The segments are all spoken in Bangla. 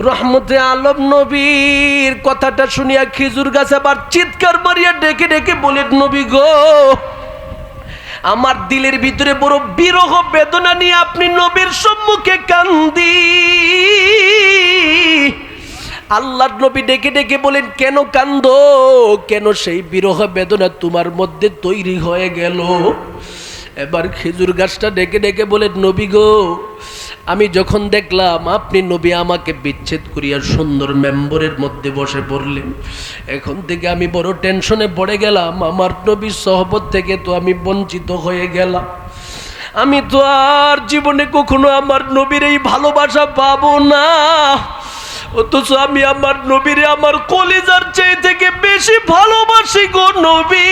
রহমতে আলম নবীর কথাটা শুনিয়া খেজুর গাছ আবার চিৎকার মারিয়া ডেকে ডেকে বলে, নবী গো, আমার দিলের ভিতরে বড় বিরহ বেদনা নিয়ে আপনি নবীর সম্মুখে কান্দি। আল্লাহর নবী ডেকে ডেকে বলেন, কেন কান্দ? কেন সেই বিরহ বেদনা তোমার মধ্যে তৈরি হয়ে গেল? এবার খেজুর গাছটা ডেকে ডেকে বলেন নবী গো আমি যখন দেখলাম আপনি নবী আমাকে বিচ্ছেদ করিয়া সুন্দর মেম্বরের মধ্যে বসে পড়লেন, এখন থেকে আমি বড় টেনশনে পড়ে গেলাম, আমার নবীর সহবত থেকে তো আমি বঞ্চিত হয়ে গেলাম। আমি তো আর জীবনে কখনো আমার নবীর এই ভালোবাসা পাবো না, অথচ আমি আমার নবীরে আমার কলিজার চেয়ে থেকে বেশি ভালোবাসি গো নবী।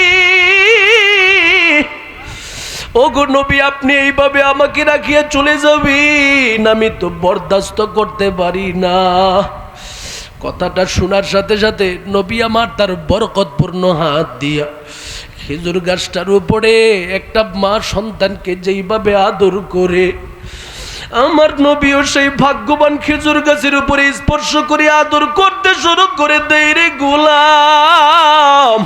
ও গো নবী, আপনি এইভাবে আমাকে রাখিয়া চলে যাবেন। আমি তো বরদাস্ত করতে পারি না। কথাটা শোনার সাথে সাথে নবী আমার তার বরকতপূর্ণ হাত দিয়া খেজুর গাছটার উপরে একটা মা সন্তানকে যেইভাবে আদর করে, আমার নবীও সেই ভাগ্যবান খেজুর গাছের উপরে স্পর্শ করে আদর করতে শুরু করে দেয় রে গোলাম।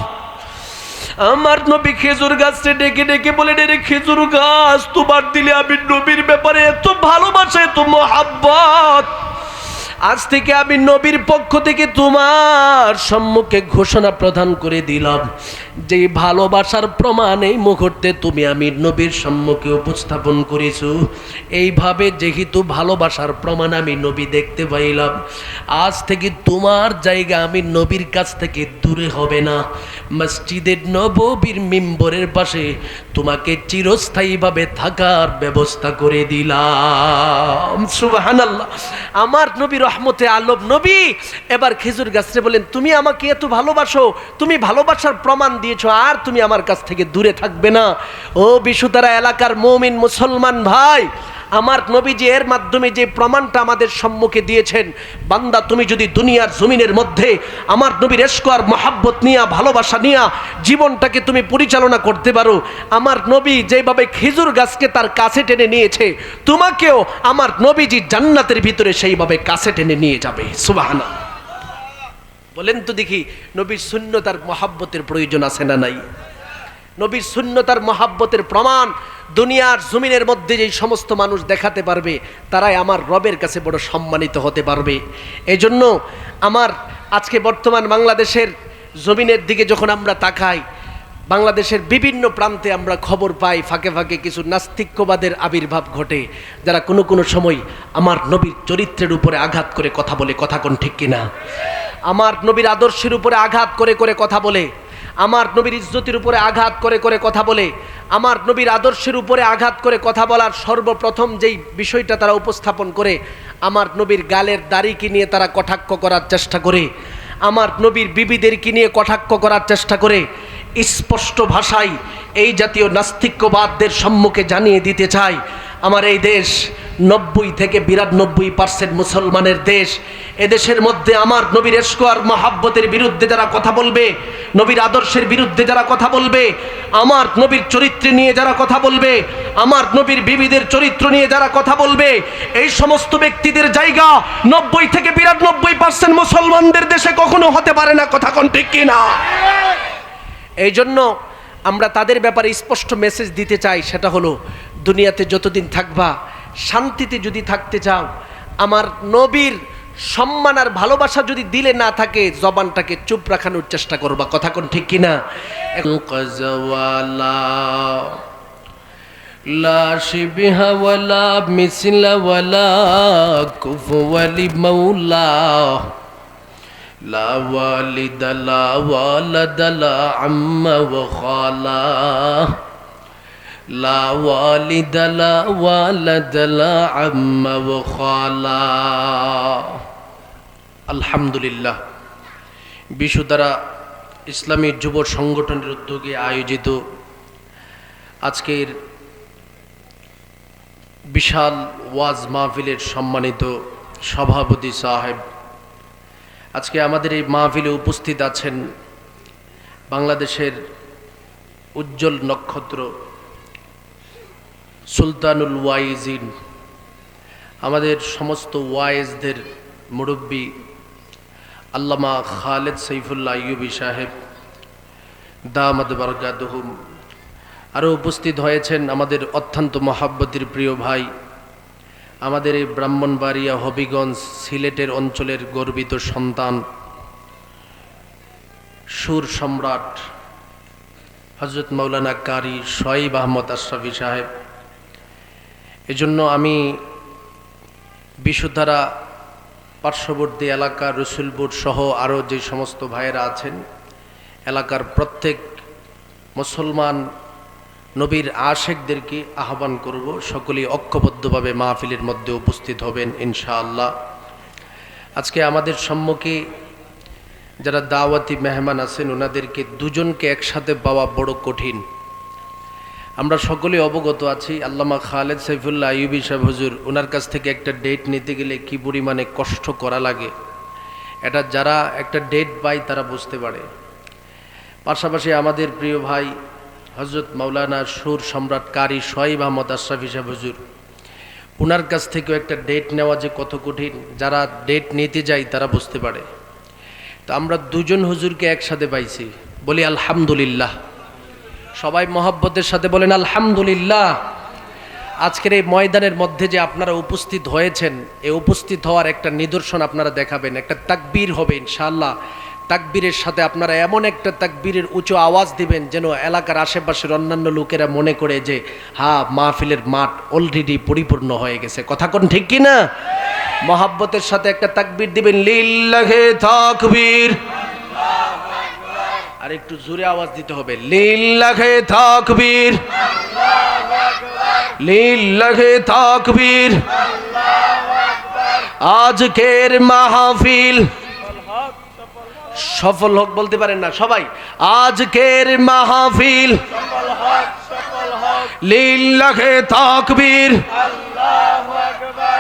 আমার নবী খেজুর গাছে ডেকে ডেকে বলে রে, খেজুর গাছ, তোমার দিলে আমি নবীর ব্যাপারে এত ভালোবাসা, এত মহাব্বত। আজ থেকে আমি নবীর পক্ষ থেকে তোমার সম্মুখে ঘোষণা প্রদান করে দিলাম। যে ভালোবাসার প্রমাণ এই মুহূর্তে তুমি আমি নবীর সম্মুখে উপস্থাপন করেছ। এইভাবে যেহেতু ভালোবাসার প্রমাণ আমি নবী দেখতে পাইলাম, আজ থেকে তোমার জায়গা আমি নবীর কাছ থেকে দূরে হবে না। মসজিদের নববীর মিম্বরের পাশে তোমাকে চিরস্থায়ীভাবে থাকার ব্যবস্থা করে দিলাম। সুবহানাল্লাহ। আমার নবী রহমতে আলম নবী, এবার খেজুর গাছরে বলেন, তুমি আমাকে এত ভালোবাসো, তুমি ভালোবাসার প্রমাণ দিয়েছ, আর তুমি আমার কাছ থেকে দূরে থাকবে না। ও বিশুতারা এলাকার মৌমিন মুসলমান ভাই, আমার নবীজি এর মাধ্যমে যে প্রমাণটা আমাদের সম্মুখে দিয়েছেন, বান্দা তুমি যদি দুনিয়ার জমিনের মধ্যে আমার নবীর এসকর মহাব্বত নিয়া, ভালোবাসা নিয়া, জীবনটাকে তুমি পরিচালনা করতে পারো, আমার নবী যেভাবে খেজুর গাছকে তার কাছে টেনে নিয়েছে, তোমাকেও আমার নবীজি জান্নাতের ভিতরে সেইভাবে কাছে টেনে নিয়ে যাবে। সুবাহানা বলেন তো দেখি, নবীর শূন্যতার মহাব্বতের প্রয়োজন আছে না নাই? নবীর শূন্যতার মহাব্বতের প্রমাণ দুনিয়ার জমিনের মধ্যে যেই সমস্ত মানুষ দেখাতে পারবে, তারাই আমার রবের কাছে বড় সম্মানিত হতে পারবে। এজন্য আমার আজকে বর্তমান বাংলাদেশের জমিনের দিকে যখন আমরা তাকাই বাংলাদেশের বিভিন্ন প্রান্তে আমরা খবর পাই, ফাঁকে ফাঁকে কিছু নাস্তিক্যবাদের আবির্ভাব ঘটে, যারা কোনো কোনো সময় আমার নবীর চরিত্রের উপরে আঘাত করে কথা বলে, কথা কোন ঠিক কিনা? আমার নবীর আদর্শের উপরে আঘাত করে করে কথা বলে, আমার নবীর ইজ্জতির উপরে আঘাত করে করে কথা বলে, আমার নবীর আদর্শের উপরে আঘাত করে কথা বলার সর্বপ্রথম যেই বিষয়টা তারা উপস্থাপন করে, আমার নবীর গালের দাড়িকে নিয়ে তারা কটাক্ষ করার চেষ্টা করে, আমার নবীর বিবিদেরকে নিয়ে কটাক্ষ করার চেষ্টা করে স্পষ্ট ভাষায় এই জাতীয় নাস্তিক্যবাদদের সম্মুখে জানিয়ে দিতে চাই, আমার এই দেশ নব্বই থেকে বিরানব্বই পার্সেন্ট মুসলমানের দেশ। এদেশের মধ্যে আমার নবীর এসকোয়ার মহাব্বতের বিরুদ্ধে যারা কথা বলবে, নবীর আদর্শের বিরুদ্ধে যারা কথা বলবে, আমার নবীর চরিত্র নিয়ে যারা কথা বলবে, আমার নবীর বিবিদের চরিত্র নিয়ে যারা কথা বলবে, এই সমস্ত ব্যক্তিদের জায়গা নব্বই থেকে বিরানব্বই পার্সেন্ট মুসলমানদের দেশে কখনো হতে পারে না, কথা কোন ঠিক কিনা? এই জন্য আমরা তাদের ব্যাপারে স্পষ্ট মেসেজ দিতে চাই, সেটা হলো, দুনিয়াতে যতদিন থাকবা, শান্তিতে যদি থাকতে চাও, আমার নবীর সম্মান আর ভালোবাসা যদি দিলে না থাকে, জবানটাকে চুপ রাখানোর চেষ্টা করবা। কথা কোন ঠিক কিনা? লা শিবিহা কুফওয়ালি মাওলা। لا والد لا والد لا عم وخالا لا والد لا والد لا عم وخالا আলহামদুলিল্লাহ বিশ্ব দ্বারা ইসলামী যুব সংগঠনের উদ্যোগে আয়োজিত আজকের বিশাল ওয়াজ মাহফিলের সম্মানিত সভাপতি সাহেব আজকে আমাদের এই মাহফিলে উপস্থিত আছেন বাংলাদেশের উজ্জ্বল নক্ষত্র সুলতানুল ওয়াইজিন, আমাদের সমস্ত ওয়াইজদের মুরব্বী আল্লামা খালেদ সৈফুল্লাহ ইউবি সাহেব, দামাদ বারকাদহুম আরও উপস্থিত হয়েছেন আমাদের অত্যন্ত মহাব্বতির প্রিয় ভাই আমাদের এই ব্রাহ্মণবাড়িয়া হবিগঞ্জ সিলেটের অঞ্চলের গর্বিত সন্তান, সুর সম্রাট হজরত মৌলানা কারি শহীব আহমদ আশরাফি সাহেব। এজন্য আমি বিশুদ্ধারা পার্শ্ববর্তী এলাকা রসুলপুর সহ আরও যে সমস্ত ভাইয়েরা আছেন, এলাকার প্রত্যেক মুসলমান নবীর আশেকদেরকে আহ্বান করব, সকলেই ঐক্যবদ্ধভাবে মাহফিলের মধ্যে উপস্থিত হবেন, ইনশাআল্লাহ। আজকে আমাদের সম্মুখে যারা দাওয়াতি মেহমান আছেন, ওনাদেরকে দুজনকে একসাথে পাওয়া বড় কঠিন। আমরা সকলে অবগত আছি, আল্লামা খালেদ সাইফুল্লাহ আইয়ুবি সাহেব হুজুর, ওনার কাছ থেকে একটা ডেট নিতে গেলে কি পরিমাণে কষ্ট করা লাগে, এটা যারা একটা ডেট পায় তারা বুঝতে পারে। পাশাপাশি আমাদের প্রিয় ভাই হজরত মাওলানা সুর সম্রাট কারি শহীব আহমদ আশরাফি সাহেব হুজুর। ওনার কাছ থেকেও একটা ডেট নেওয়া যে কত কঠিন, যারা ডেট নিতে যায় তারা বুঝতে পারে। তো আমরা দুজন হুজুরকে একসাথে পাইছি। বলি, আলহামদুলিল্লাহ। সবাই মহাব্বতের সাথে বলেন, আলহামদুলিল্লাহ। আজকের এই ময়দানের মধ্যে যে আপনারা উপস্থিত হয়েছেন এই উপস্থিত হওয়ার একটা নিদর্শন আপনারা দেখাবেন, একটা তাকবীর হবে ইনশাআল্লাহ। তাকবীরের সাথে আপনারা এমন একটা তাকবীরের উঁচু আওয়াজ দিবেন যেন এলাকার আশেপাশের অন্যান্য লোকেরা মনে করে যে, হা, মাহফিলের মাঠ অলরেডি পরিপূর্ণ হয়ে গেছে। কথা কোন ঠিক কি না? মহাব্বতের সাথে একটা তাকবীর দিবেন, লিল্লাহে তাকবীর। আর একটু জোরে আওয়াজ দিতে হবে, লিল্লাহে তাকবীর। লিল্লাহে তাকবীর। আজকের মাহফিল সফল হোক বলতে পারেন না, সবাই। আজকের মাহফিল লিল্লাহে তাকবীর।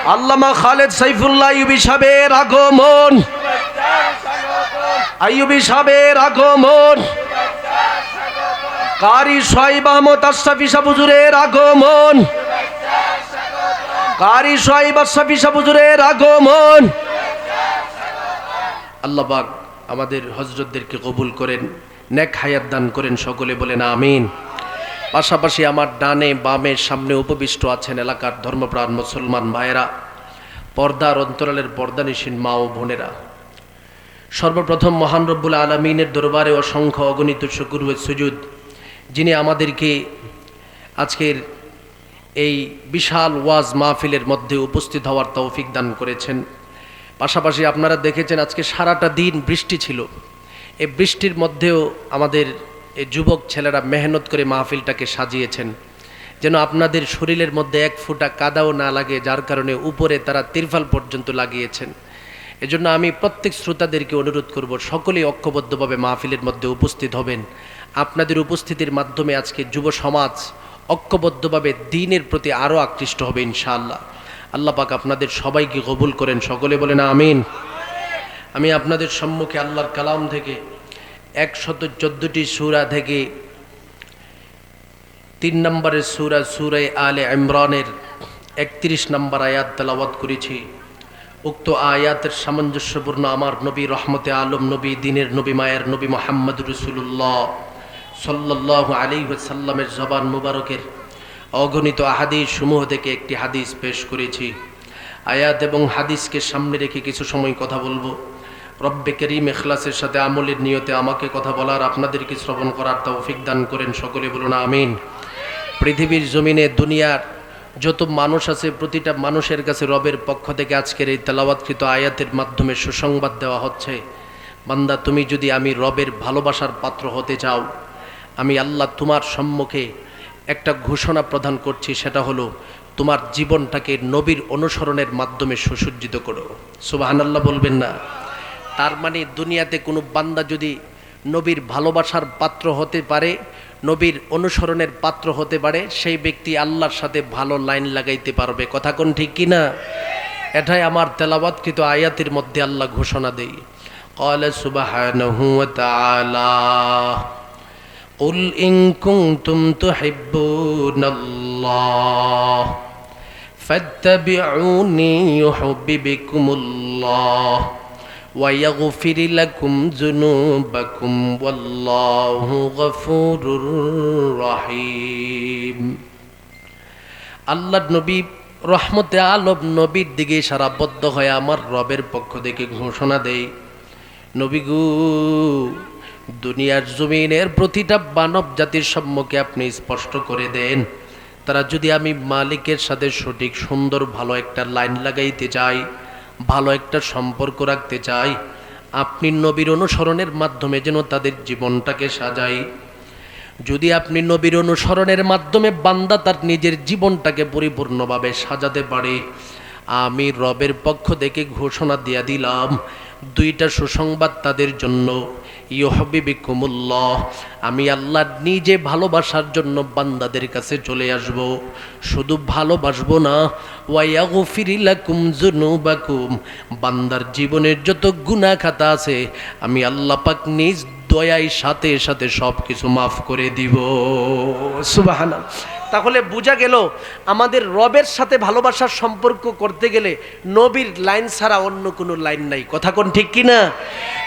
আল্লামা খালেদ সাইফুল্লাহ ইউবি সাহেবের আগমন। আইয়ুবি সাহেবের আগমন। কারি সাহেব আহমদ আশরাফি সাবুজুরের আগমন। কারি সাহেব আশরাফি সাবুজুরের আগমন। আল্লাহবাক আমাদের হজরতদেরকে কবুল করেন, নেক হায়াত দান করেন, সকলে বলেন আমিন। পাশাপাশি আমার ডানে বামে সামনে উপবিষ্ট আছেন এলাকার ধর্মপ্রাণ মুসলমান ভাইয়েরা, পর্দার অন্তরালের পর্দানিসীন মা ও বোনেরা। সর্বপ্রথম মহান রব্বুল আলমিনের দরবারে অসংখ্য অগণিত শুকুর সুজুদ, যিনি আমাদেরকে আজকের এই বিশাল ওয়াজ মাহফিলের মধ্যে উপস্থিত হওয়ার তৌফিক দান করেছেন। পাশাপাশি আপনারা দেখেছেন আজকে সারাটা দিন বৃষ্টি ছিল। এই বৃষ্টির মধ্যেও আমাদের এই যুবক ছেলেরা মেহনত করে মাহফিলটাকে সাজিয়েছেন। যেন আপনাদের শরীরের মধ্যে এক ফুটা কাদাও না লাগে, যার কারণে উপরে তারা তিরফাল পর্যন্ত লাগিয়েছেন। এজন্য আমি প্রত্যেক শ্রোতাদেরকে অনুরোধ করব, সকলেই ঐক্যবদ্ধভাবে মাহফিলের মধ্যে উপস্থিত হবেন। আপনাদের উপস্থিতির মাধ্যমে আজকে যুব সমাজ ঐক্যবদ্ধভাবে দিনের প্রতি আরও আকৃষ্ট হবে, ইনশাআল্লাহ। আল্লাহ পাক আপনাদের সবাইকে কবুল করেন। সকলে বলেন আমিন। আমি আপনাদের সম্মুখে আল্লাহর কালাম থেকে একশত চোদ্দটি সুরা থেকে তিন নম্বরের সুরা সুরে আলে ইমরানের একত্রিশ নম্বর আয়াত তেলাওয়াত করেছি। উক্ত আয়াতের সামঞ্জস্যপূর্ণ আমার নবী রহমতে আলম, নবী দিনের নবী মায়ের নবী মোহাম্মদ রসুল্লাহ সাল্লাহ আলী সাল্লামের জবান মুবারকের অগণিত আহাদিস সমূহ থেকে একটি হাদিস পেশ করেছি। আয়াত এবং হাদিসকে সামনে রেখে কিছু সময় কথা বলব। রব্বে করিম এখলাসের সাথে আমলের নিয়তে আমাকে কথা বলার আপনাদেরকে শ্রবণ করার তৌফিক দান করেন সকলে বলুন আমিন। পৃথিবীর জমিনে দুনিয়ার যত মানুষ আছে, প্রতিটা মানুষের কাছে রবের পক্ষ থেকে আজকের এই তেলাওয়াতকৃত আয়াতের মাধ্যমে সুসংবাদ দেওয়া হচ্ছে। বান্দা, তুমি যদি আমি রবের ভালোবাসার পাত্র হতে চাও, আমি আল্লাহ তোমার সম্মুখে একটা ঘোষণা প্রদান করছি সেটা হলো তোমার জীবনটাকে নবীর অনুসরণের মাধ্যমে সুসজ্জিত করো সুবাহান আল্লাহ বলবেন না তার মানে দুনিয়াতে কোনো বান্দা যদি নবীর ভালোবাসার পাত্র হতে পারে নবীর অনুসরণের পাত্র হতে পারে সেই ব্যক্তি আল্লাহর সাথে ভালো লাইন লাগাইতে পারবে কথা কোন ঠিক কি না এটাই আমার তেলাবাদকৃত আয়াতের মধ্যে আল্লাহ ঘোষণা দেই قال سبحانه وتعالى قل إن كنتم تحبون الله فاتبعوني يحببكم الله ويغفر لكم ذنوبكم والله غفور رحيم আল্লাহ নবী রহমতে আলম নবীর দিকে সারাবদ্ধ হয়ে আমার রবের পক্ষ থেকে ঘোষণা দেয় নবী গু দুনিয়ার জমিনের প্রতিটা মানব জাতির সম্মুখে আপনি স্পষ্ট করে দেন। তারা যদি আমি মালিকের সাথে সঠিক, সুন্দর, ভালো একটা লাইন লাগাইতে চাই, ভালো একটা সম্পর্ক রাখতে চাই, আপনি নবীর অনুসরণের মাধ্যমে যেন তাদের জীবনটাকে সাজাই। যদি আপনি নবীর অনুসরণের মাধ্যমে বান্দা তার নিজের জীবনটাকে পরিপূর্ণভাবে সাজাতে পারে, আমি রবের পক্ষ থেকে ঘোষণা দিয়া দিলাম দুইটা সুসংবাদ তাদের জন্য। ইহবিবিকুমুল্লাহ আমি আল্লাহ নিজে ভালোবাসার জন্য বান্দাদের কাছে চলে আসব। শুধু ভালোবাসবো না ওয়াইয়াগফিরিলাকুম জুনুবাকুম বান্দার জীবনের যত গুণা খাতা আছে, আমি আল্লাহ পাক নিজ দয়াই সাথে সাথে সব কিছু মাফ করে দিব। সুবাহানা তাহলে বোঝা গেল, আমাদের রবের সাথে ভালোবাসার সম্পর্ক করতে গেলে নবীর লাইন ছাড়া অন্য কোনো লাইন নাই। কথা কোন ঠিক কি না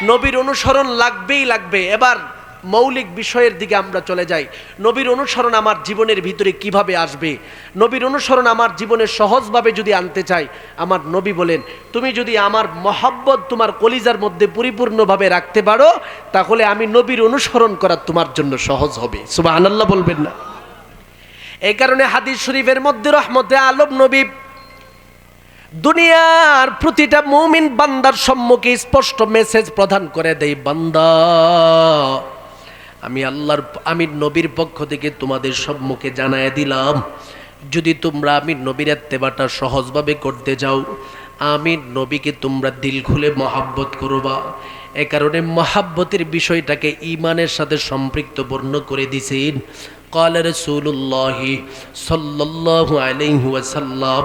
নবীর অনুসরণ লাগবেই লাগবে। এবার মৌলিক বিষয়ের দিকে আমরা চলে যাই। নবীর অনুসরণ আমার জীবনের ভিতরে কীভাবে আসবে? নবীর অনুসরণ আমার জীবনে সহজভাবে যদি আনতে চাই, আমার নবী বলেন, তুমি যদি আমার মহাব্বত তোমার কলিজার মধ্যে পরিপূর্ণভাবে রাখতে পারো, তাহলে আমি নবীর অনুসরণ করা তোমার জন্য সহজ হবে। সুবাহ আনাল্লাহ বলবেন না। এই কারণে হাদিস শরীফের মধ্যে রহমতে আলম নবী দুনিয়ার প্রতিটা মুমিন বান্দার সম্মুখে স্পষ্ট মেসেজ প্রদান করে দেয়, বান্দা আমি আল্লাহর আমি নবীর পক্ষ থেকে তোমাদের সম্মুখে জানায় দিলাম যদি তোমরা আমি নবীর এত্তেবাটা সহজভাবে করতে যাও আমি নবীকে তোমরা দিল খুলে মহাব্বত করবা এ কারণে মহাব্বতের বিষয়টাকে ইমানের সাথে সম্পৃক্ত বর্ণ করে দিছেন قال رسول الله صلى الله عليه وسلم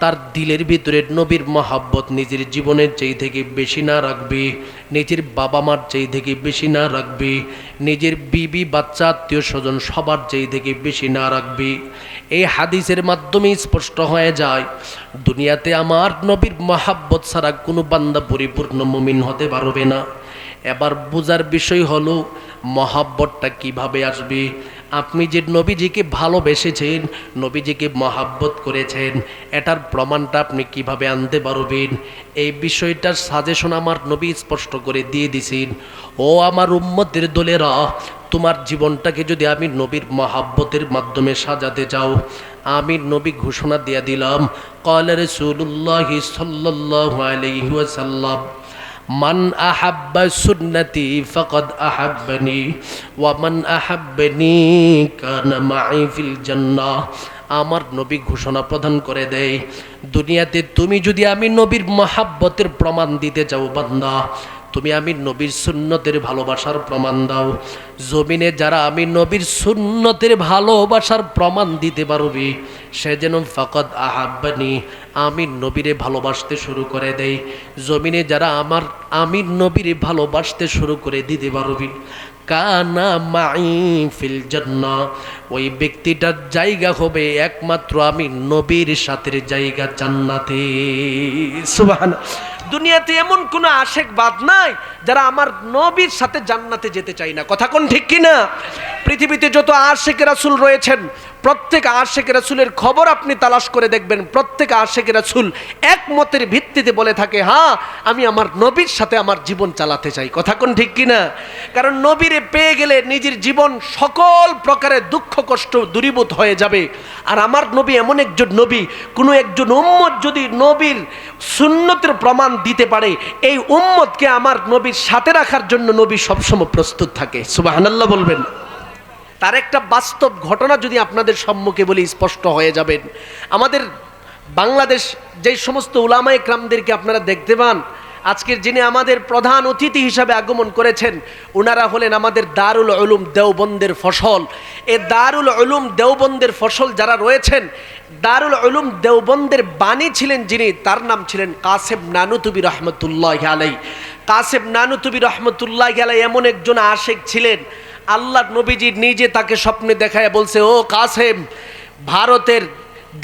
তার দিলের ভিতরে নবীর মহাব্বত নিজের জীবনের চেয়ে থেকে বেশি না রাখবে, নিজের বাবা মার চেয়ে থেকে বেশি না রাখবে, নিজের বিবি, বাচ্চা, আত্মীয় স্বজন সবার চেয়ে থেকে বেশি না রাখবে। এই হাদিসের মাধ্যমে স্পষ্ট হয়ে যায়, দুনিয়াতে আমার নবীর মহাব্বত ছাড়া কোনো বান্দা পরিপূর্ণ মুমিন হতে পারবে না। এবার বোঝার বিষয় হলো, মহাব্বতটা কীভাবে আসবে? আপনি যে নবীজিকে ভালোবেসেছেন, নবীজিকে মহাব্বত করেছেন, এটার প্রমাণটা আপনি কীভাবে আনতে পারবেন, এই বিষয়টার সাজেশন আমার নবী স্পষ্ট করে দিয়ে দিছেন। ও আমার উম্মতের দলেরা, তোমার জীবনটাকে যদি আমি নবীর মহাব্বতের মাধ্যমে সাজাতে চাও, আমি নবী ঘোষণা দিয়ে দিলাম, কলে রসুল্লাহ সাল্লাহ আলহিহাসাল্লাম মান আহাব্বা সুন্নতি ফকদ আহাব্বানি, ওয়া মান আহাব্বানি কানা মাই ফিল জান্নাহ আমার নবী ঘোষণা প্রদান করে দেয়, দুনিয়াতে তুমি যদি আমি নবীর মহাব্বতের প্রমাণ দিতে চাও বান্দা তুমি আমি নবীর সুন্নতের ভালোবাসার প্রমাণ দাও। জমিনে যারা আমি নবীর সুন্নতের ভালোবাসার প্রমাণ দিতে পারবি, সে যেন ফকত আহাব্বানি, আমি নবীরে ভালোবাসতে শুরু করে দেই। জমিনে যারা আমার, আমি নবীরে ভালোবাসতে শুরু করে দিতে পারবি। কানা মাই ফিল জান্না ওই ব্যক্তিটার জায়গা হবে একমাত্র আমি নবীর সাথে জায়গা জান্নাতে। সুবহান দুনিয়াতে এমন কোনো আশেক বাদ নাই যারা আমার নবীর সাথে জান্নাতে যেতে চাই না। কথা কোন ঠিক কিনা? পৃথিবীতে যত আশেক রাসুল রয়েছেন, প্রত্যেক আশেক রাসুলের খবর আপনি তালাশ করে দেখবেন। প্রত্যেক আশেক রাসুল একমতের ভিত্তিতে বলে থাকে হ্যাঁ আমি আমার নবীর সাথে আমার জীবন চালাতে চাই। কথা কোন ঠিক কিনা? কারণ নবীরে পেয়ে গেলে নিজের জীবন সকল প্রকারের দুঃখ কষ্ট দূরীভূত হয়ে যাবে। আর আমার নবী এমন একজন নবী, কোনো একজন উম্মত যদি নবীর সুন্নতের প্রমাণ দিতে পারে, এই উম্মতকে আমার নবীর সাথে রাখার জন্য নবী সবসময় প্রস্তুত থাকে। সুবাহান্লাহ বলবেন। তার একটা বাস্তব ঘটনা যদি আপনাদের সম্মুখে বলি, স্পষ্ট হয়ে যাবেন আমাদের বাংলাদেশ যেই সমস্ত উলামায়ে ক্রামদেরকে আপনারা দেখতে পান আজকের যিনি আমাদের প্রধান অতিথি হিসাবে আগমন করেছেন ওনারা হলেন আমাদের দারুল উলুম দেওবন্দের ফসল। এ দারুল উলুম দেওবন্দের ফসল যারা রয়েছেন, দারুল উলুম দেওবন্দের বাণী ছিলেন যিনি, তার নাম ছিলেন কাসেম নানুতুবি রহমতুল্লাহ আলাই কাসেম নানুতুবি রহমতুল্লাহ আলাই এমন একজন আশেক ছিলেন, আল্লাহ নবীজি নিজে তাকে স্বপ্নে দেখায় বলছে, ও কাসেম, ভারতের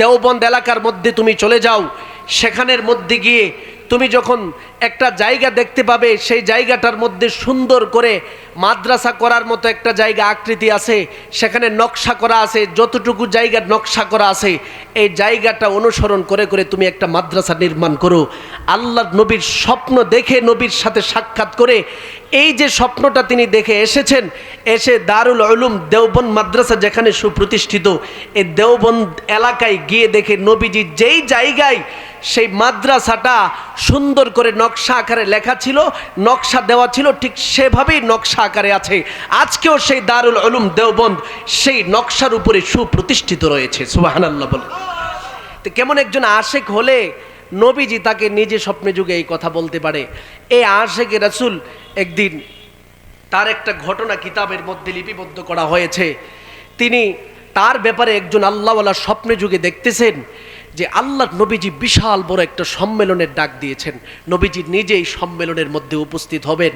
দেওবন্দ এলাকার মধ্যে তুমি চলে যাও, সেখানের মধ্যে গিয়ে তুমি যখন একটা জায়গা দেখতে পাবে সেই জায়গাটার মধ্যে সুন্দর করে মাদ্রাসা করার মতো একটা জায়গা আকৃতি আছে, সেখানে নকশা করা আছে, যতটুকু জায়গার নকশা করা আছে, এই জায়গাটা অনুসরণ করে করে তুমি একটা মাদ্রাসা নির্মাণ করো। আল্লাহ নবীর স্বপ্ন দেখে নবীর সাথে সাক্ষাৎ করে, এই যে স্বপ্নটা তিনি দেখে এসেছেন, এসে দারুল আলুম দেওবন মাদ্রাসা যেখানে সুপ্রতিষ্ঠিত এই দেওবন এলাকায় গিয়ে দেখে নবীজি যেই জায়গায় সেই মাদ্রাসাটা সুন্দর করে নকশা আকারে লেখা ছিল, নকশা দেওয়া ছিল, ঠিক সেভাবেই নকশা আকারে আছে। আজকেও সেই দারুল উলুম দেওবন্দ সেই নকশার উপরে সুপ্রতিষ্ঠিত রয়েছে, সুবাহানাল্লাহ বলে। তো কেমন একজন আশেক হলে নবীজি তাকে নিজে স্বপ্নে যুগে এই কথা বলতে পারে। এই আশেকে রাসুল একদিন তার একটা ঘটনা কিতাবের মধ্যে লিপিবদ্ধ করা হয়েছে। তিনি তার ব্যাপারে একজন আল্লাহওয়ালা স্বপ্নে যুগে দেখতেছেন যে আল্লাহ নবীজি বিশাল বড় একটা সম্মেলনের ডাক দিয়েছেন। নবীজি নিজেই সম্মেলনের মধ্যে উপস্থিত হবেন।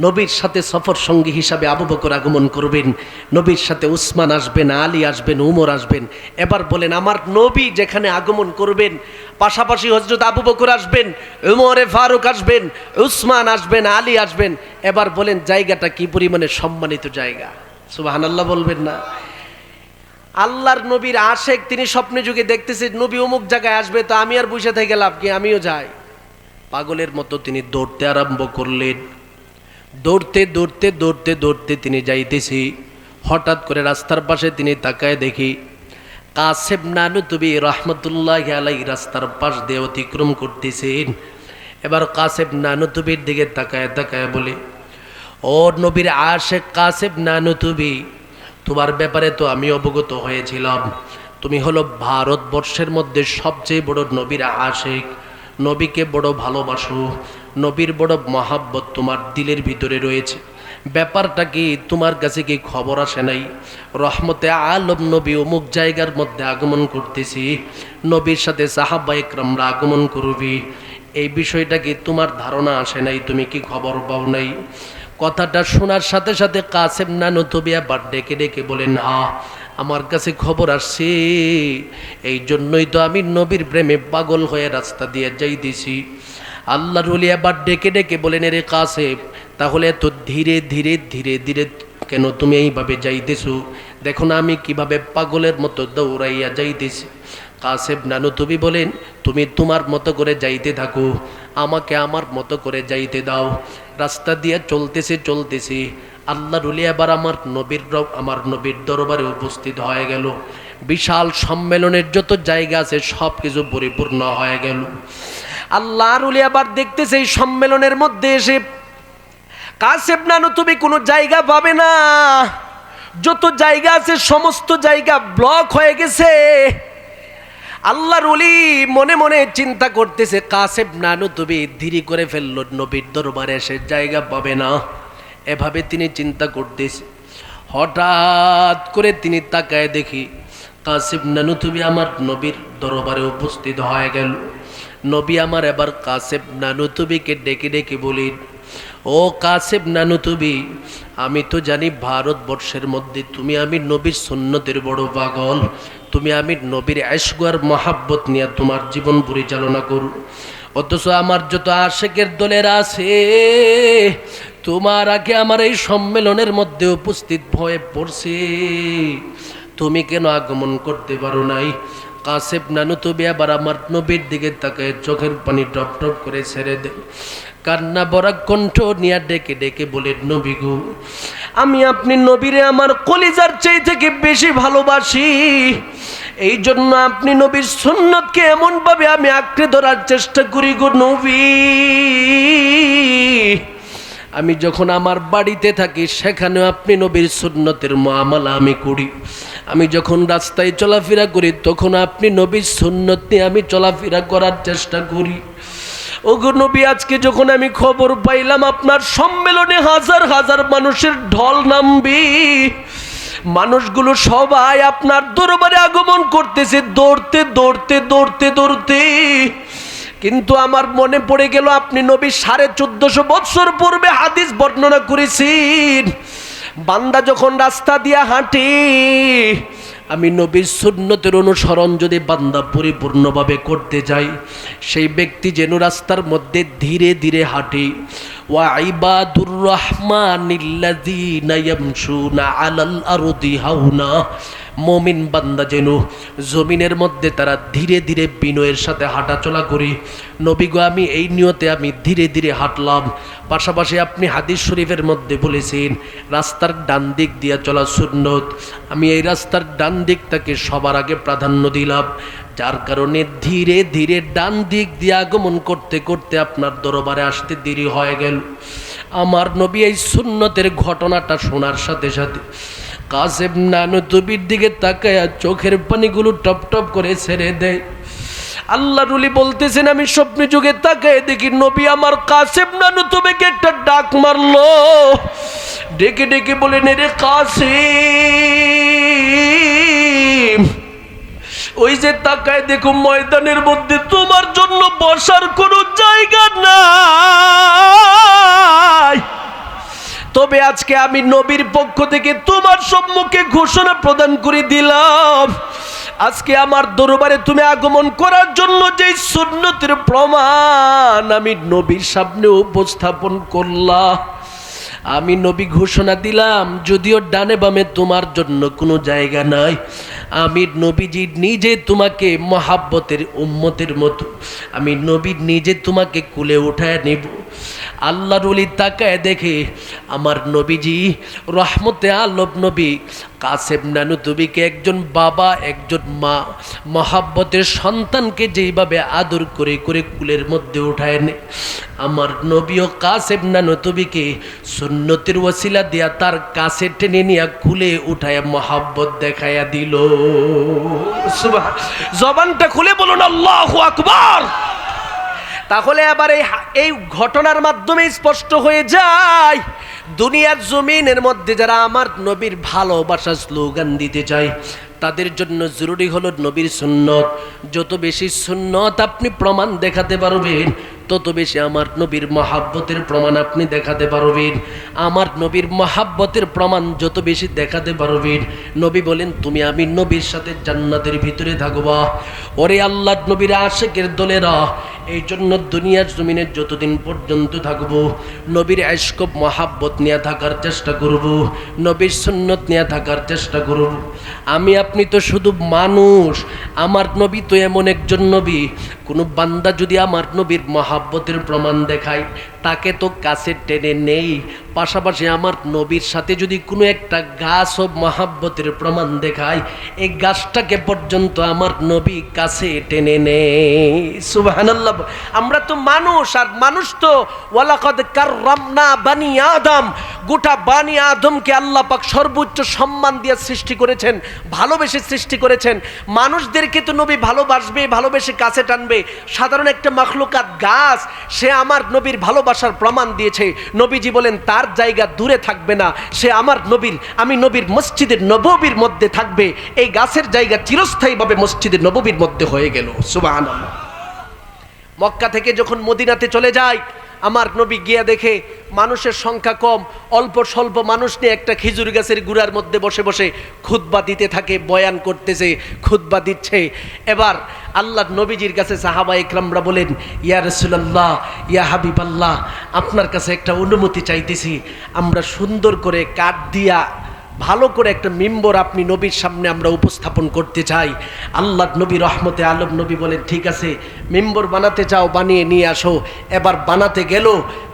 নবীর সাথে সফর সঙ্গী হিসাবে আবু বকর আগমন করবেন। নবীর সাথে উসমান আসবেন, আলী আসবেন, উমর আসবেন। এবার বলেন, আমার নবী যেখানে আগমন করবেন, পাশাপাশি হজরত আবু বকর আসবেন, উমরে ফারুক আসবেন, উসমান আসবেন, আলী আসবেন। এবার বলেন, জায়গাটা কি পরিমাণে সম্মানিত জায়গা? সুবাহান আল্লাহ বলবেন না। আল্লাহর নবীর আশেক, তিনি স্বপ্নে যুগে দেখতেছে, নবী অমুক জায়গায় আসবে, তো আমি আর বসে থেকে লাভ কি? আমিও যাই। পাগলের মতো তিনি দৌড়তে আরম্ভ করলেন। দৌড়তে দৌড়তে দৌড়তে দৌড়তে তিনি যাইতেছি। হঠাৎ করে রাস্তার পাশে তিনি তাকায় দেখি কাসেব নানু তুমি রহমতুল্লাহ আলাই রাস্তার পাশ দিয়ে অতিক্রম করতেছেন। এবার কাসেব নানু তুবির দিকে তাকায় তাকায় বলে, ও নবীর আশেক কাসেব নানু তুবি তোমার ব্যাপারে তো আমি অবগত হয়েছিলাম। তুমি হলো ভারতবর্ষের মধ্যে সবচেয়ে বড় নবীর আশেক। নবীকে বড় ভালোবাসো। নবীর বড় মহাব্বত তোমার দিলের ভিতরে রয়েছে। ব্যাপারটা কি তোমার কাছে কি খবর আসে নাই? রহমতে আলম নবী অমুক জায়গার মধ্যে আগমন করতেছি। নবীর সাথে সাহাবা একরামরা আগমন করবি। এই বিষয়টা কি তোমার ধারণা আসে নাই? তুমি কি খবর পাও নাই? কথাটা শোনার সাথে সাথে কাসেম নানু তবি আবার ডেকে ডেকে বলেন হা আমার কাছে খবর আসছে। এই জন্যই তো আমি নবীর প্রেমে পাগল হয়ে রাস্তা দিয়ে যাইতেছি আল্লাহর উলি আবার ডেকে ডেকে বলেন রে কাসেম, তাহলে এত ধীরে ধীরে ধীরে ধীরে কেন তুমি এইভাবে যাইতেছো? দেখো না আমি কীভাবে পাগলের মতো দৌড়াইয়া যাইতেছি। কাসেব নানু, তুমি বলেন, তুমি তোমার মতো করে যাইতে থাকো, আমাকে আমার মতো করে যাইতে দাও। রাস্তা দিয়ে চলতেছে চলতেছে। আল্লাহ রুলি এবার আমার নবীর আমার নবীর দরবারে উপস্থিত হয়ে গেল। বিশাল সম্মেলনের যত জায়গা আছে সব কিছু পরিপূর্ণ হয়ে গেল। আল্লাহ রুলি আবার দেখতেছে এই সম্মেলনের মধ্যে এসে, কাসেব নানু, তুমি কোনো জায়গা পাবে না। যত জায়গা আছে, সমস্ত জায়গা ব্লক হয়ে গেছে। আল্লাহর উলি মনে মনে চিন্তা করতেছে, কাসেব নানু তুমি ধীরে করে ফেলল, নবীর দরবারে সে জায়গা পাবে না। এভাবে তিনি চিন্তা করতেছে। হঠাৎ করে তিনি তাকায় দেখি, কাসিব নানু তুমি আমার নবীর দরবারে উপস্থিত হয়ে গেল। নবী আমার এবার কাসেব নানু তুবিকে ডেকে ডেকে বলি ও কাসেব নানু তুমি, আমি তো জানি ভারতবর্ষের মধ্যে তুমি আমি নবীর সুন্নতের বড় পাগল। তুমি আমি নবীর আশগুয়ার মহাব্বত নিয়ে তোমার জীবন পরিচালনা করু। অথচ আমার যত আশেকের দলের আছে, তোমার আগে আমার এই সম্মেলনের মধ্যে উপস্থিত ভয়ে পড়ছে। তুমি কেন আগমন করতে পারো নাই? কাসেব নানু তবে আবার আমার নবীর দিকে তাকে চোখের পানি টপ টপ করে ছেড়ে দে। কান্না বরা কণ্ঠ নিয়ে ডেকে ডেকে বলে, নবী গো আমি আপনি নবীরে আমার কলিজার চেয়ে থেকে বেশি ভালোবাসি। এই জন্য আপনি নবীর সুন্নতকে এমনভাবে আমি আঁকড়ে ধরার চেষ্টা করি গো নবী। আমি যখন আমার বাড়িতে থাকি, সেখানেও আপনি নবীর সুন্নতের মামালা আমি করি। আমি যখন রাস্তায় চলাফেরা করি, তখন আপনি নবীর সুন্নত নিয়ে আমি চলাফেরা করার চেষ্টা করি। ওগো নবী, আজকে যখন আমি খবর পাইলাম আপনার সম্মেলনে হাজার হাজার মানুষের ঢল নামবি, মানুষগুলো সবাই আপনার দরবারে আগমন করতেছে, দৌড়তে দৌড়তে দৌড়তে দৌড়তে। কিন্তু আমার মনে পড়ে গেল, আপনি নবী সাড়ে চোদ্দশো বৎসর পূর্বে হাদিস বর্ণনা করেছেন, বান্দা যখন রাস্তা দিয়া হাঁটে আমি নবীর সুন্নতের অনুসরণ যদি বান্দা পরিপূর্ণভাবে করতে যাই, সেই ব্যক্তি যেন রাস্তার মধ্যে ধীরে ধীরে হাঁটে। ওয়াইবাদুর রহমান আলাল আরদি হাওনা। মমিন বান্দা যেন, জমিনের মধ্যে তারা ধীরে ধীরে বিনয়ের সাথে হাঁটাচলা করি। নবী গো, আমি এই নিয়তে আমি ধীরে ধীরে হাঁটলাম। পাশাপাশি আপনি হাদিস শরীফের মধ্যে বলেছেন, রাস্তার ডান দিক দিয়ে চলা সুন্নত। আমি এই রাস্তার ডান দিকটাকে সবার আগে প্রাধান্য দিলাম। যার কারণে ধীরে ধীরে ডান দিক দিয়ে আগমন করতে করতে আপনার দরবারে আসতে দেরি হয়ে গেল। আমার নবী এই সুন্নতের ঘটনাটা শোনার সাথে সাথে কাসেম নানু তুবির দিকে তাকায়া চোখের পানিগুলো টপ টপ করে ছেড়ে দেয়। আল্লাহ রুলি বলতেছেন, আমি স্বপ্নে যুগে তাকায় দেখি নবী আমার কাসেম নানু তুবিকে একটা ডাক মারলো। ডেকে ডেকে বলে, নে রে কাসিম ওই যে তাকায় দেখো ময়দানের মধ্যে তোমার জন্য বসার কোনো জায়গা নাই। তবে আজকে আমি নবীর পক্ষ থেকে তোমার সম্মুখে ঘোষণা প্রদান করে দিলাম। আজকে আমার দরবারে তুমি আগমন করার জন্য যে সুন্নতির প্রমাণ আমি নবীর সামনে উপস্থাপন করলাম। আমি নবী ঘোষণা দিলাম, যদিও ডানে বামে তোমার জন্য কোনো জায়গা নাই। আমি নবীজি নিজে তোমাকে মহাব্বতের উম্মতের মতো। আমি নবী নিজে তোমাকে কুলে উঠায় নেব। আল্লাহর অলি তাকায় দেখে আমার নবীজি রহমতে আলব নবী কাসেম নানু তুবিকে একজন বাবা, একজন মা মহাব্বতের সন্তানকে যেইভাবে আদর করে করে কুলের মধ্যে উঠায় নে। আমার নবীও কাসেম নানু তুবিকে সুন্নতির ওসিলা দিয়া তার কাছে টেনে নিয়া কুলে উঠায় মহাব্বত দেখাইয়া দিল। জবানটা খুলে বলুন, আল্লাহ আকবার! তাহলে আবার এই এই ঘটনার মাধ্যমে স্পষ্ট হয়ে যায়, দুনিয়ার জমিনের মধ্যে যারা আমার নবীর ভালোবাসা স্লোগান দিতে চায়, তাদের জন্য জরুরি হলো নবীর সুন্নত। যত বেশি সুন্নত আপনি প্রমাণ দেখাতে পারবেন তত বেশি আমার নবীর মহাব্বতের প্রমাণ আপনি দেখাতে পারবেন। আমার নবীর মহাব্বতের প্রমাণ যত বেশি দেখাতে পারবেন। নবী বলেন, তুমি আমি নবীর সাথে জান্নাতের ভিতরে থাকবা। ওরে আল্লাহ নবীর আশেকের দলেরা, এই জন্য দুনিয়ার জমিনে যতদিন পর্যন্ত থাকব, নবীর আশকব মহাব্বত নিয়ে থাকার চেষ্টা করব, নবীর সুন্নত নিয়ে থাকার চেষ্টা করব। আমি, আপনি তো শুধু মানুষ, আমার নবী তো এমন একজন নবী। কোনো বান্দা যদি আমার নবীর মহাব্বতের প্রমাণ দেখায়। তাকে তো কাছে টেনে নেই। পাশাপাশি আমার নবীর সাথে যদি কোনো একটা গাছ ও মহাব্বতের প্রমাণ দেখায়, এই গাছটাকে পর্যন্ত আমার নবী কাছে টেনে নেই। সুবহানাল্লাহ, আমরা তো মানুষ, আর মানুষ তো ওয়ালাকাদ কাররামনা বানি আদম। গোটা বানি আদমকে আল্লাহ পাক সর্বোচ্চ সম্মান দিয়ে সৃষ্টি করেছেন, ভালোবেসে সৃষ্টি করেছেন। মানুষদেরকে তো নবী ভালোবাসবে, ভালোবেসে কাছে টানবে। সাধারণ একটা মাখলুকাত গাছ সে আমার নবীর ভালোবাসার প্রমাণ দিয়েছে। নবীজি বলেন, তার জায়গা দূরে থাকবে না। সে আমার নবীর, আমি নবীর মসজিদের নববীর মধ্যে থাকবে। এই গাছের জায়গা চিরস্থায়ীভাবে মসজিদের নববীর মধ্যে হয়ে গেল। সুবাহ মক্কা থেকে যখন মদিনাতে চলে যায় আমার নবী গিয়া দেখে মানুষের সংখ্যা কম, অল্প স্বল্প মানুষ নিয়ে একটা খেজুর গাছের গুড়ার মধ্যে বসে বসে খুদ্া দিতে থাকে, বয়ান করতেছে খুদ্া দিচ্ছে। এবার আল্লাহ নবীজির কাছে সাহাবা ইকরামরা বলেন, ইয়া রসুল্লাহ ইয়া হাবিব আল্লাহ আপনার কাছে একটা অনুমতি চাইতেছি। আমরা সুন্দর করে কাঠ দিয়া ভালো করে একটা মেম্বর আপনি নবীর সামনে আমরা উপস্থাপন করতে চাই। আল্লাহ নবী রহমতে আলম নবী বলেন, ঠিক আছে, মেম্বর বানাতে চাও বানিয়ে নিয়ে আসো। এবার বানাতে গেল,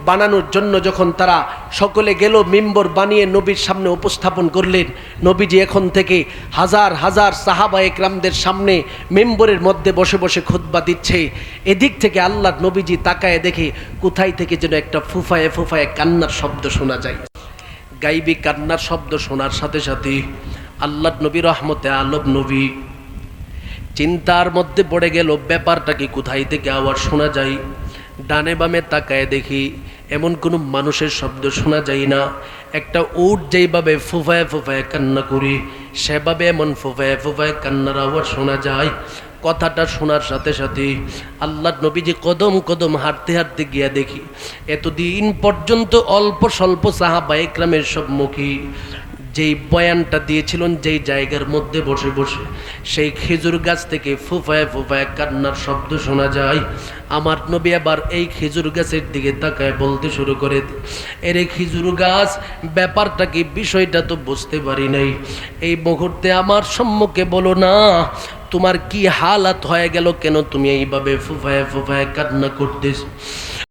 বানানোর জন্য যখন তারা সকলে গেল, মিম্বর বানিয়ে নবীর সামনে উপস্থাপন করলেন। নবীজি এখন থেকে হাজার হাজার সাহাবা একরামদের সামনে মেম্বরের মধ্যে বসে বসে খুতবা দিচ্ছে। এদিক থেকে আল্লাহ নবীজি তাকায় দেখে, কোথায় থেকে যেন একটা ফুফায়ে ফুফায়ে কান্নার শব্দ শোনা যায়। গাইবি কান্নার শব্দ শোনার সাথে সাথে আল্লাহ নবী রহমতে আলব নবী। চিন্তার মধ্যে পড়ে গেল ব্যাপারটা কি কোথায় থেকে আওয়াজ শোনা যায়। ডানে বামে তাকায় দেখি এমন কোনো মানুষের শব্দ শোনা যায় না। একটা উট যেইভাবে ফুফায় ফুফায় কান্না করি, সেভাবে এমন ফুফায় ফুফায় কান্নার আওয়াজ শোনা যায়। কথাটা শোনার সাথে সাথে আল্লাহ নবীজি কদম কদম হাঁটতে হাঁটতে গিয়া দেখি, এতদিন পর্যন্ত অল্প স্বল্প সাহাবা একরামের সব মুখী যেই বয়ানটা দিয়েছিলেন, যেই জায়গার মধ্যে বসে বসে, সেই খেজুর গাছ থেকে ফুফায় ফুফায় কান্নার শব্দ শোনা যায়। আমার নবী আবার এই খেজুর গাছের দিকে তাকায় বলতে শুরু করে এর এই খেজুর গাছ, ব্যাপারটা কি? বিষয়টা তো বুঝতে পারি নাই। এই মুহূর্তে আমার সম্মুখে বলো না তোমার কি হালাত হয়ে গেল কেন তুমি এইভাবে ফুফায় ফুফায় কান্না করতেছ?